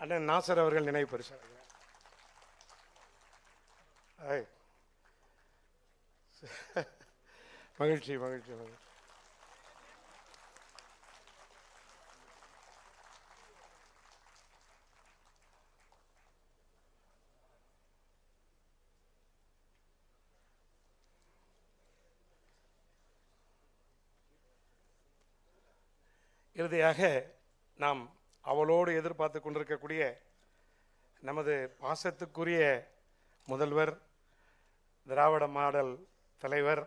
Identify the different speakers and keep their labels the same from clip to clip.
Speaker 1: அண்ணன் நாசர் அவர்கள் நினைவு பரிசு மகிழ்ச்சி மகிழ்ச்சி மகிழ்ச்சி. இறுதியாக நாம் அவளோடு எதிர்பார்த்து கொண்டிருக்கக்கூடிய நமது பாசத்துக்குரிய முதல்வர் திராவிட மாடல் தலைவர்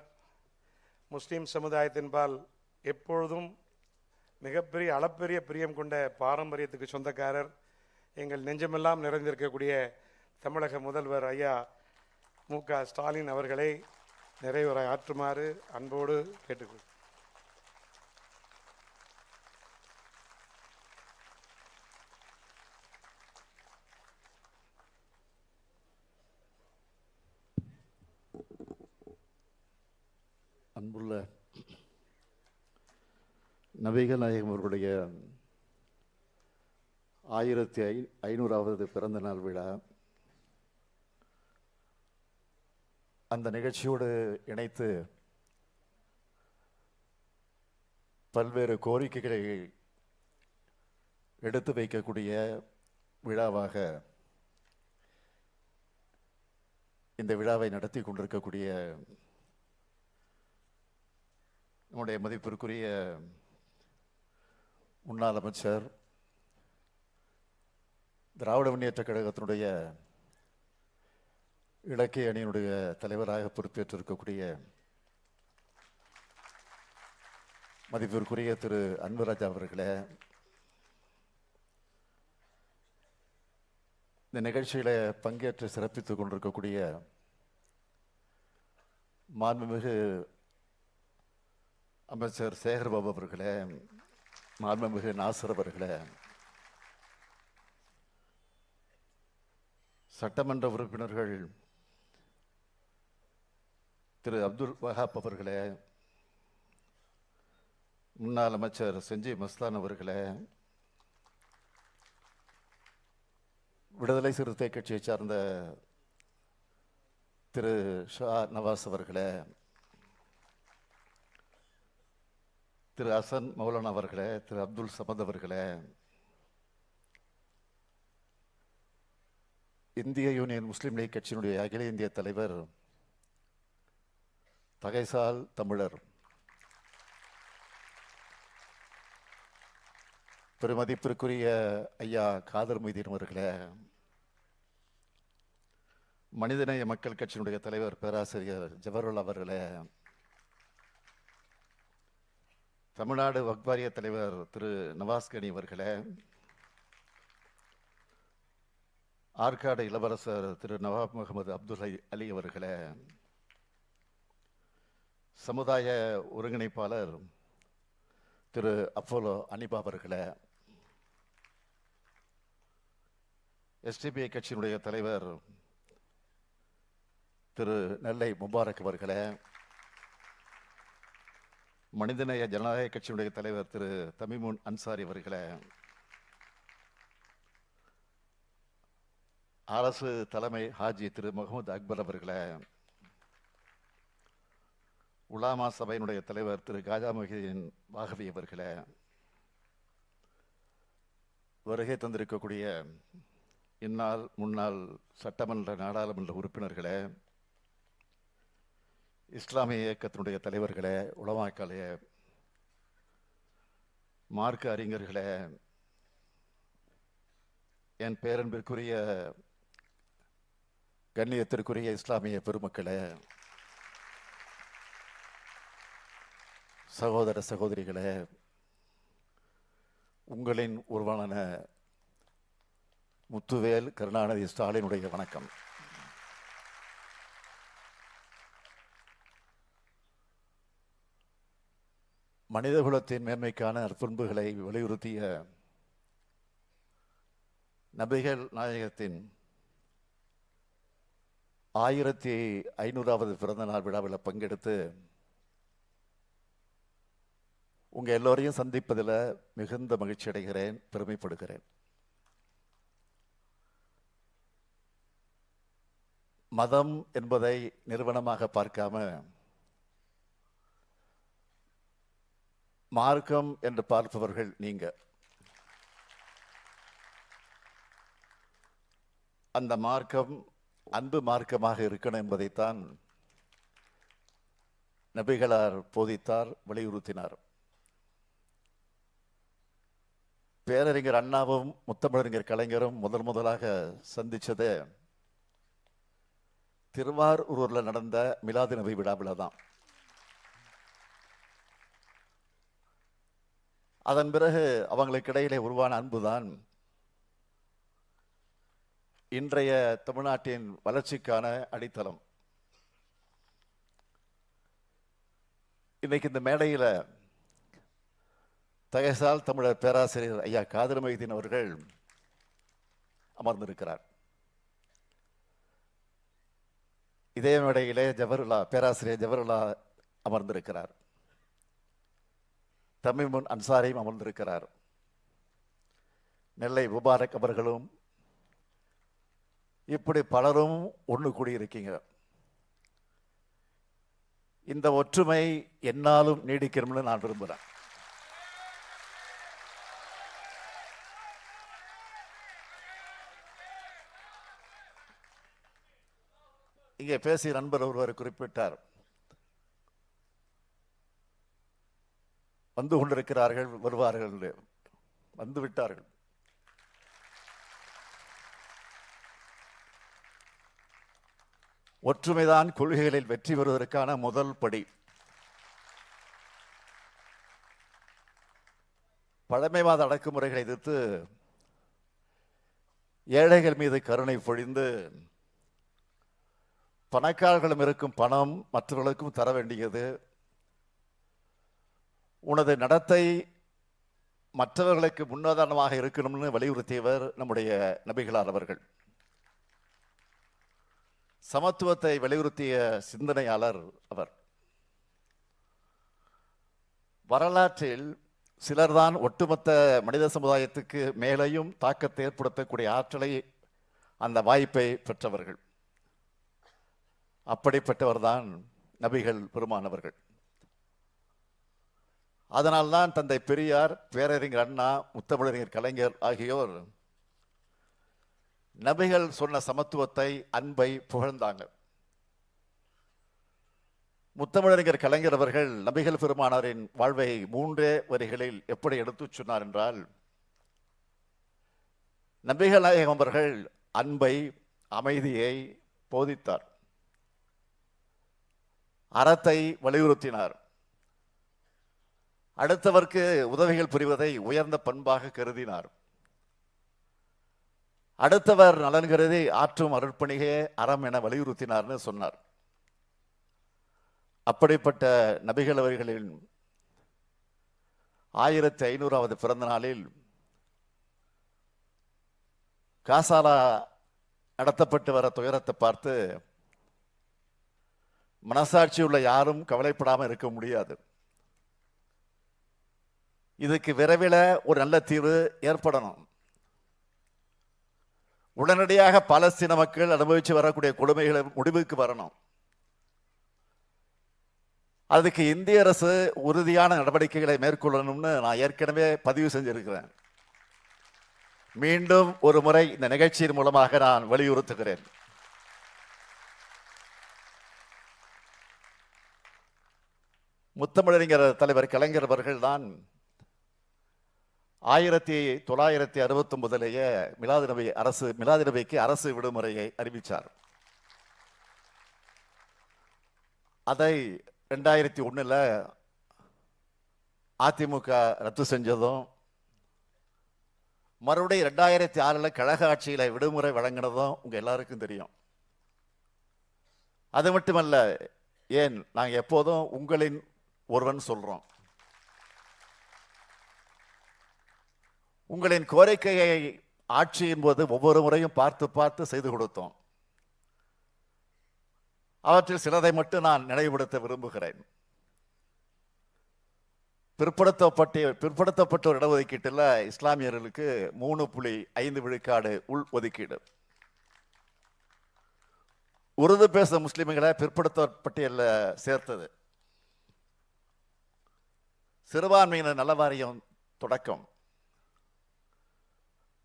Speaker 1: முஸ்லீம் சமுதாயத்தின்பால் எப்பொழுதும் மிகப்பெரிய அளப்பெரிய பிரியம் கொண்ட பாரம்பரியத்துக்கு சொந்தக்காரர் எங்கள் நெஞ்சமெல்லாம் நிறைந்திருக்கக்கூடிய தமிழக முதல்வர் ஐயா மு க ஸ்டாலின் அவர்களை நிறைவுரை ஆற்றுமாறு அன்போடு கேட்டுக்கொள்
Speaker 2: அன்புள்ள நபிகள் நாயகம் அவர்களுடைய ஆயிரத்தி ஐ ஐநூறாவது பிறந்த நாள் விழா. அந்த நிகழ்ச்சியோடு இணைத்து பல்வேறு கோரிக்கைகளை எடுத்து வைக்கக்கூடிய விழாவாக இந்த விழாவை நடத்தி கொண்டிருக்கக்கூடிய நம்முடைய மதிப்பிற்குரிய முன்னாள் அமைச்சர் திராவிட முன்னேற்ற கழகத்தினுடைய இலக்கிய அணியினுடைய தலைவராக பொறுப்பேற்றிருக்கக்கூடிய மதிப்பிற்குரிய திரு அன்புராஜா அவர்களே இந்த நிகழ்ச்சியில் பங்கேற்று சிறப்பித்துக் கொண்டிருக்கக்கூடிய மாண்புமிகு அமைச்சர் சேகர்பாபு அவர்களே மாண்புமிகு நாசர் அவர்களே சட்டமன்ற உறுப்பினர்கள் திரு அப்துல் வஹாப் அவர்களே முன்னாள் அமைச்சர் செஞ்சி மஸ்தான் அவர்களே விடுதலை சிறுத்தை கட்சியை சார்ந்த திரு ஷா நவாஸ் அவர்களே திரு ஹசன் மௌலானா அவர்களே திரு அப்துல் சமத் அவர்களே இந்திய யூனியன் முஸ்லீம் லீக் கட்சியினுடைய அகில இந்திய தலைவர் தகைசால் தமிழர் பெருமதிப்பிற்குரிய ஐயா காதர் மொய்தீன் அவர்களே மனிதநேய மக்கள் கட்சியினுடைய தலைவர் பேராசிரியர் ஜவஹர்லால் அவர்களே தமிழ்நாடு வக்வாரிய தலைவர் திரு நவாஸ்கனி அவர்களே ஆற்காடு இளவரசர் திரு நவாப் முகமது அப்துல் அலி- அலி அவர்களே சமுதாய ஒருங்கிணைப்பாளர் திரு அப்போலோ அனிபா அவர்களே எஸ்டிபிஐ கட்சியினுடைய தலைவர் திரு நெல்லை முபாரக் அவர்களே மனிதநேய ஜனநாயக கட்சியினுடைய தலைவர் திரு தமிமுன் அன்சாரி அவர்களை அரசு தலைமை ஹாஜி திரு முகமது அக்பர் அவர்களை உலாமா சபையினுடைய தலைவர் திரு காஜா மொஹிதீன் வாகவி அவர்களை வருகை தந்திருக்கக்கூடிய இந்நாள் முன்னாள் சட்டமன்ற நாடாளுமன்ற உறுப்பினர்களே இஸ்லாமிய இயக்கத்தினுடைய தலைவர்களே உலமாக்களே மார்க்க அறிஞர்களே என் பேரன்பிற்குரிய கண்ணியத்திற்குரிய இஸ்லாமிய பெருமக்களே சகோதர சகோதரிகளே உங்களின் உருவான முத்துவேல் கருணாநிதி ஸ்டாலினுடைய வணக்கம். மனிதகுலத்தின் மேன்மைக்கான நற்பண்புகளை வலியுறுத்திய நபிகள் நாயகத்தின் ஆயிரத்தி ஐநூறாவது பிறந்த நாள் விழாவில் பங்கெடுத்து உங்கள் எல்லோரையும் சந்திப்பதில் மிகுந்த மகிழ்ச்சி அடைகிறேன் பெருமைப்படுகிறேன். மதம் என்பதை நிறுவனமாக பார்க்காம மார்க்கம் என்று பார்ப்பவர்கள் நீங்க. அந்த மார்க்கம் அன்பு மார்க்கமாக இருக்கணும் என்பதைத்தான் நபிகளார் போதித்தார் வலியுறுத்தினார். பேரறிஞர் அண்ணாவும் முத்தமிழறிஞர் கலைஞரும் முதல் முதலாக சந்திச்சதே திருவாரூரில் நடந்த மிலாது நபி விழாவில் தான். அதன் பிறகு அவங்களுக்கு இடையிலே உருவான அன்புதான் இன்றைய தமிழ்நாட்டின் வளர்ச்சிக்கான அடித்தளம். இன்னைக்கு இந்த மேடையில் தகசால் தமிழர் பேராசிரியர் ஐயா காதர் மைதீன் அவர்கள் அமர்ந்திருக்கிறார். இதே மேடையிலே ஜவஹர்லா பேராசிரியர் ஜவஹர்லா அமர்ந்திருக்கிறார். தமிமுன் அன்சாரியும் அமர்ந்திருக்கிறார். நெல்லை முபாரக் அவர்களும் இப்படி பலரும் ஒன்று கூடியிருக்கீங்க. இந்த ஒற்றுமை என்னாலும் நீடிக்கணும்னு நான் விரும்புகிறேன் இங்கே பேசிய நண்பர் ஒருவர் குறிப்பிட்டார். வந்து கொண்டிருக்கிறார்கள் வருவார்கள் என்று. வந்து விட்டார்கள் ஒற்றுமைதான் கொள்கைகளில் வெற்றி பெறுவதற்கான முதல் படி பழமைவாத அடக்குமுறைகளை எதிர்த்து ஏழைகள் மீது கருணை பொழிந்து பணக்காரர்களும் இருக்கும் பணம் மற்றவர்களுக்கும் தர வேண்டியது உனது நடத்தை மற்றவர்களுக்கு முன்னுதாரணமாக இருக்கணும்னு வலியுறுத்தியவர் நம்முடைய நபிகளார் அவர்கள். சமத்துவத்தை வலியுறுத்திய சிந்தனையாளர் அவர். வரலாற்றில் சிலர்தான் ஒட்டுமொத்த மனித சமுதாயத்துக்கு மேலேயும் தாக்கத்தை ஏற்படுத்தக்கூடிய ஆற்றலை அந்த வாய்ப்பை பெற்றவர்கள். அப்படிப்பட்டவர்தான் நபிகள் பெருமானவர்கள். அதனால்தான் தந்தை பெரியார் பேரறிஞர் அண்ணா முத்தமிழறிஞர் கலைஞர் ஆகியோர் நபிகள் சொன்ன சமத்துவத்தை அன்பை புகழ்ந்தாங்க. முத்தமிழறிஞர் கலைஞர் அவர்கள் நபிகள் பெருமானாரின் வாழ்வை மூன்றே வரிகளில் எப்படி எடுத்துச் சொன்னார் என்றால் நபிகள் நாயகம் அவர்கள் அன்பை அமைதியை போதித்தார். அறத்தை வலியுறுத்தினார். அடுத்தவர்க்கு உதவிகள் புரிவதை உயர்ந்த பண்பாக கருதினார். அடுத்தவர் நலன் கருதி ஆற்றும் அருட்பணிகே அறம் என வலியுறுத்தினார்னு சொன்னார். அப்படிப்பட்ட நபிகள் அவர்களின் ஆயிரத்தி ஐநூறாவது பிறந்த நாளில் காசாலா நடத்தப்பட்டு வர துயரத்தை பார்த்து மனசாட்சி உள்ள யாரும் கவலைப்படாமல் இருக்க முடியாது. இதுக்கு விரைவில் ஒரு நல்ல தீர்வு ஏற்படணும். உடனடியாக பாலஸ்தீன மக்கள் அனுபவித்து வரக்கூடிய கொடுமைகளை முடிவுக்கு வரணும். அதுக்கு இந்திய அரசு உறுதியான நடவடிக்கைகளை மேற்கொள்ளணும்னு நான் ஏற்கனவே பதிவு செஞ்சிருக்கிறேன். மீண்டும் ஒரு முறை இந்த நிகழ்ச்சியின் மூலமாக நான் வலியுறுத்துகிறேன். முத்தமிழறிஞர் தலைவர் கலைஞர் அவர்கள் தான் ஆயிரத்தி தொள்ளாயிரத்தி அறுபத்தி ஒன்பதுலேயே மிலாது நபி அரசு மிலாது நபிக்கு அரசு விடுமுறையை அறிவித்தார் அதை ரெண்டாயிரத்தி ஒன்றில் அதிமுக ரத்து செஞ்சதும் மறுபடியும் ரெண்டாயிரத்தி ஆறில் கழக ஆட்சியில் விடுமுறை வழங்கினதும் உங்கள் எல்லாருக்கும் தெரியும். அது மட்டுமல்ல ஏன் நாங்கள் எப்போதும் உங்களின் ஒருவன் சொல்கிறோம் உங்களின் கோரிக்கையை ஆட்சியின் போது ஒவ்வொரு முறையும் பார்த்து பார்த்து செய்து கொடுத்தோம். அவற்றில் சிலதை மட்டும் நான் நினைவுபடுத்த விரும்புகிறேன். பிற்படுத்தப்பட்ட பிற்படுத்தப்பட்டோர் இடஒதுக்கீட்டில் இஸ்லாமியர்களுக்கு மூணு புள்ளி ஐந்து விழுக்காடு உள் ஒதுக்கீடு. உருது பேசும் முஸ்லிம்களை பிற்படுத்தப்பட்டியலில் சேர்த்தது. சிறுபான்மையினர் நல வாரியம் தொடக்கம்.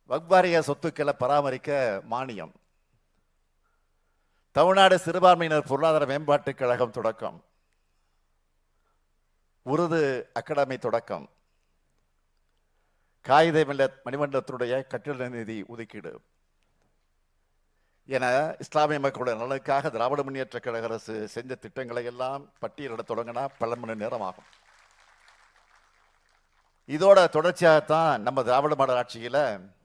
Speaker 2: வக்வாரிய சொத்துக்களை பராமரிக்க மானியம். தமிழ்நாடு சிறுபான்மையினர் பொருளாதார மேம்பாட்டுக் கழகம் தொடக்கம். உருது அகாடமி தொடக்கம். காகித மில்ல மணிமண்டலத்தினுடைய கட்டிட நிதி ஒதுக்கீடு. என இஸ்லாமிய மக்களுடைய நலனுக்காக திராவிட முன்னேற்ற கழக அரசு செஞ்ச திட்டங்களை எல்லாம் பட்டியலிட தொடங்கினா பல மணி நேரம் ஆகும் இதோட தொடர்ச்சியாகத்தான் நம்ம திராவிட மாடல் ஆட்சியில்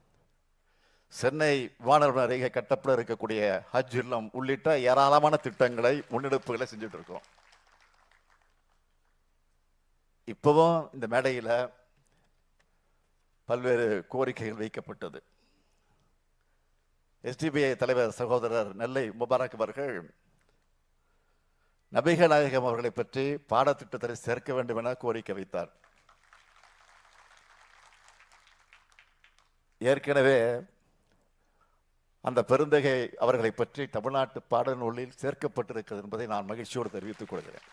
Speaker 2: சென்னை விமான அருகே கட்டப்பட இருக்கக்கூடிய ஹஜ் இல்லம் உள்ளிட்ட ஏராளமான திட்டங்களை முன்னெடுப்புகளை செஞ்சுட்டு இருக்கோம். இப்பவும் இந்த மேடையில் பல்வேறு கோரிக்கைகள் வைக்கப்பட்டது. எஸ்டிபிஐ தலைவர் சகோதரர் நெல்லை முபாரக் அவர்கள் நபிகள் நாயகம் அவர்களை பற்றி பாடத்திட்டத்தை சேர்க்க வேண்டும் என கோரிக்கை வைத்தார். ஏற்கனவே அந்த பெருந்தகை அவர்களை பற்றி தமிழ்நாட்டு பாடல் நூலில் சேர்க்கப்பட்டிருக்கிறது என்பதை நான் மகிழ்ச்சியோடு தெரிவித்துக் கொள்கிறேன்.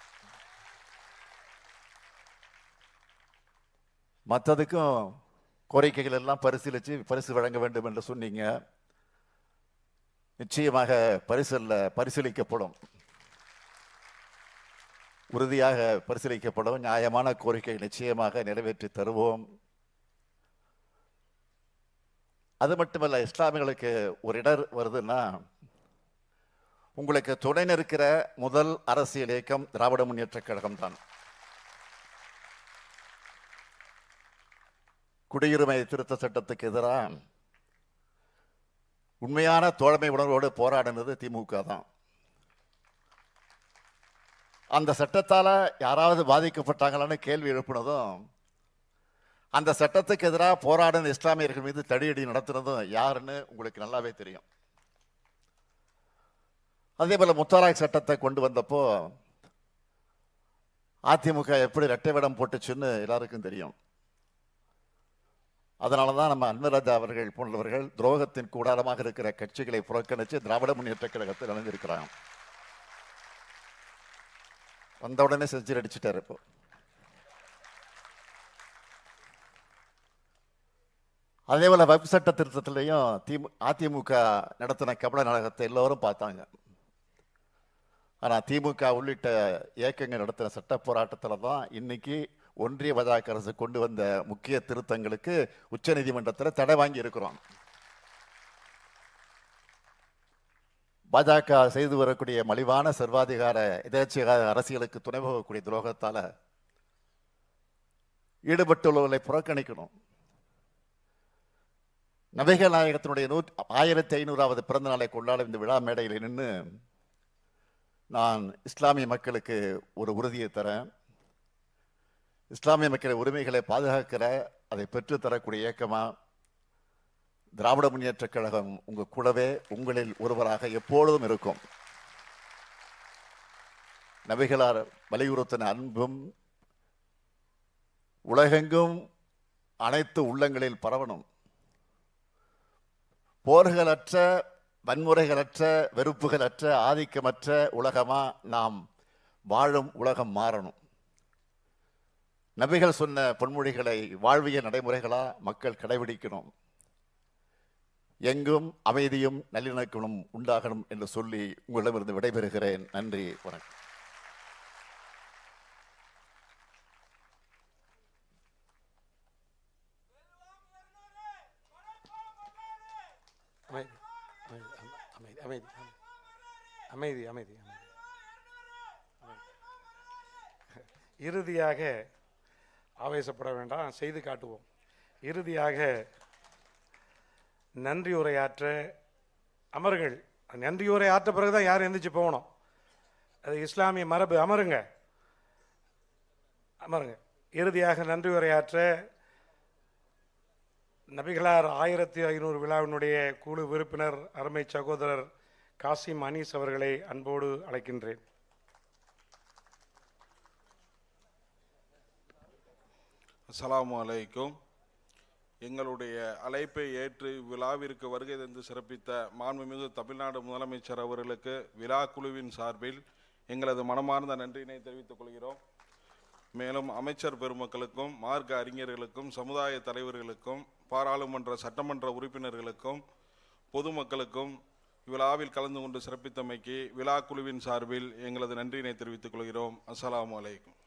Speaker 2: மற்றதுக்கும் கோரிக்கைகள் எல்லாம் பரிசீலித்து பரிசு வழங்க வேண்டும் என்று சொன்னீங்க. நிச்சயமாக பரிசல்ல பரிசீலிக்கப்படும். உறுதியாக பரிசீலிக்கப்படும். நியாயமான கோரிக்கை நிச்சயமாக நிறைவேற்றி தருவோம். அது மட்டுமல்ல இஸ்லாமியர்களுக்கு ஒரு இடர் வருதுன்னா உங்களுக்கு துணை நிற்கிற முதல் அரசியல் இயக்கம் திராவிட முன்னேற்ற கழகம் தான். குடியுரிமை திருத்த சட்டத்துக்கு எதிராக உண்மையான தோழமை உணர்வோடு போராடினது திமுக தான். அந்த சட்டத்தால் யாராவது பாதிக்கப்பட்டாங்களான்னு கேள்வி எழுப்பினதும் அந்த சட்டத்துக்கு எதிராக போராடின இஸ்லாமியர்கள் மீது தடியடி நடத்துனதும் யாருன்னு உங்களுக்கு நல்லாவே தெரியும். அதே போல முத்தலாக் சட்டத்தை கொண்டு வந்தப்போ அதிமுக எப்படி ரெட்டை விடம் போட்டுச்சுன்னு எல்லாருக்கும் தெரியும். அதனால தான் நம்ம அன்பராஜா அவர்கள் போன்றவர்கள் துரோகத்தின் கூடாரமாக இருக்கிற கட்சிகளை புறக்கணித்து திராவிட முன்னேற்ற கழகத்தில் இணைஞ்சிருக்கிறாங்க. வந்த உடனே செஞ்சு அடிச்சுட்டாரு இப்போ. அதே போல் வகுப்பு சட்ட திருத்தத்திலையும் திமு அதிமுக நடத்தின கபட நாடகத்தை எல்லோரும் பார்த்தாங்க. ஆனால் திமுக உள்ளிட்ட இயக்கங்கள் நடத்தின சட்ட போராட்டத்தில் தான் இன்னைக்கு ஒன்றிய பாஜக அரசு கொண்டு வந்த முக்கிய திருத்தங்களுக்கு உச்சநீதிமன்றத்தில் தடை வாங்கி இருக்கிறோம். பாஜக செய்து வரக்கூடிய மலிவான சர்வாதிகார எதேச்சிகார அரசியலுக்கு துணை போகக்கூடிய துரோகத்தால் ஈடுபட்டுள்ளவர்களை புறக்கணிக்கணும். நபிகள் நாயகத்தினுடைய நூ ஆயிரத்தி ஐநூறாவது பிறந்த நாளை கொண்டாடும் இந்த விழா மேடையில் நின்று நான் இஸ்லாமிய மக்களுக்கு ஒரு உறுதியை தரேன். இஸ்லாமிய மக்களின் உரிமைகளை பாதுகாக்கிற அதை பெற்று தரக்கூடிய திராவிட முன்னேற்ற கழகம் உங்கள் கூடவே உங்களில் ஒருவராக எப்பொழுதும் இருக்கும். நபிகளார் வலியுறுத்தின அன்பும் உலகெங்கும் அனைத்து உள்ளங்களில் பரவணும். போர்களற்ற வன்முறைகளற்ற வெறுப்புகளற்ற ஆதிக்கமற்ற உலகமா நாம் வாழும் உலகம் மாறணும். நபிகள் சொன்ன பொன்மொழிகளை வாழ்விய நடைமுறைகளாக மக்கள் கடைபிடிக்கணும். எங்கும் அமைதியும் நல்லிணக்கமும் உண்டாகணும் என்று சொல்லி உங்களிடமிருந்து விடைபெறுகிறேன். நன்றி வணக்கம்
Speaker 1: அமைதி அமைதி அமைதி. அமைதி அமைதி இறுதியாக ஆவேசப்பட வேண்டாம் செய்து காட்டுவோம். இறுதியாக நன்றி உரையாற்ற அமருங்கள் நன்றி உரையாற்ற ஆற்ற பிறகு தான் யார் எந்திரிச்சு போகணும்? அது இஸ்லாமிய மரபு. அமருங்க. அமருங்க. இறுதியாக நன்றி உரையாற்ற நபிகளார் ஆயிரத்தி ஐநூறு விழாவினுடைய குழு உறுப்பினர் அருமை சகோதரர் காசிம் அனீஸ் அவர்களை அன்போடு அழைக்கின்றேன்.
Speaker 3: அஸ்லாம் அலைக்கும். எங்களுடைய அழைப்பை ஏற்று விழாவிற்கு வருகை தந்து சிறப்பித்த மாண்புமிகு தமிழ்நாடு முதலமைச்சர் அவர்களுக்கு விழா குழுவின் சார்பில் எங்களது மனமார்ந்த நன்றியினை தெரிவித்துக் கொள்கிறோம். மேலும் அமைச்சர் பெருமக்களுக்கும் மார்க்க அறிஞர்களுக்கும் சமுதாய தலைவர்களுக்கும் பாராளுமன்ற சட்டமன்ற உறுப்பினர்களுக்கும் பொதுமக்களுக்கும் விழாவில் கலந்து கொண்டு சிறப்பித்தமைக்கு விழா குழுவின் சார்பில் எங்களது நன்றியினை தெரிவித்துக் கொள்கிறோம். அஸ்லாம் அலைக்கும்.